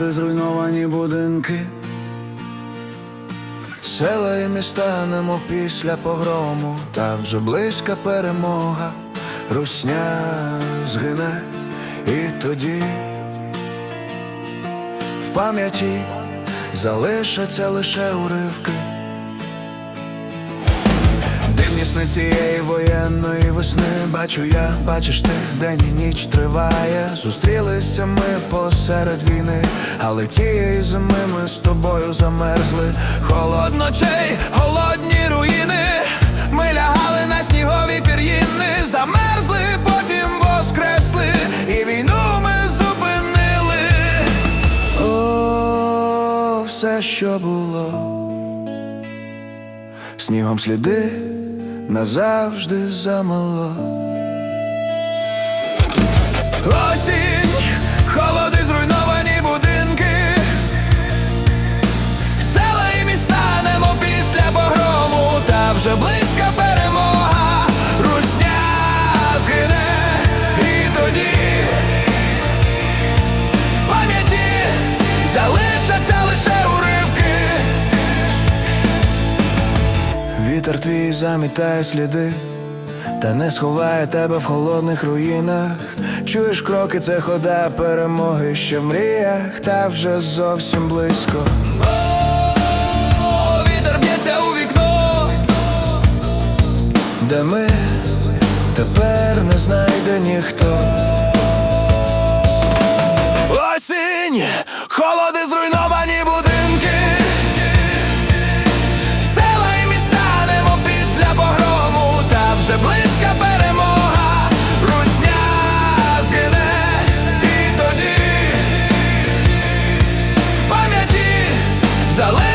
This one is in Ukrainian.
де зруйновані будинки, села і міста, немов після погрому, та вже близька перемога, русня згине. І тоді в пам'яті залишаться лише уривки. Дивні сни цієї воєнної весни. Бачу я, бачиш ти, день і ніч триває. Зустрілися ми посеред війни, але тієї зими ми з тобою замерзли. Холодно чей, голодні руїни. Ми лягали на снігові пір'їни Замерзли, потім воскресли. І війну ми зупинили. О, все, що було. Снігом сліди назавжди замало. Осінь, Вітер твій замітає сліди, та не сховає тебе в холодних руїнах. Чуєш кроки, це хода перемоги, ще в мріях, та вже зовсім близько. О, вітер б'ється у вікно, де ми тепер не знайде ніхто. Осінь, холоди, зруйновані I Jerusalém.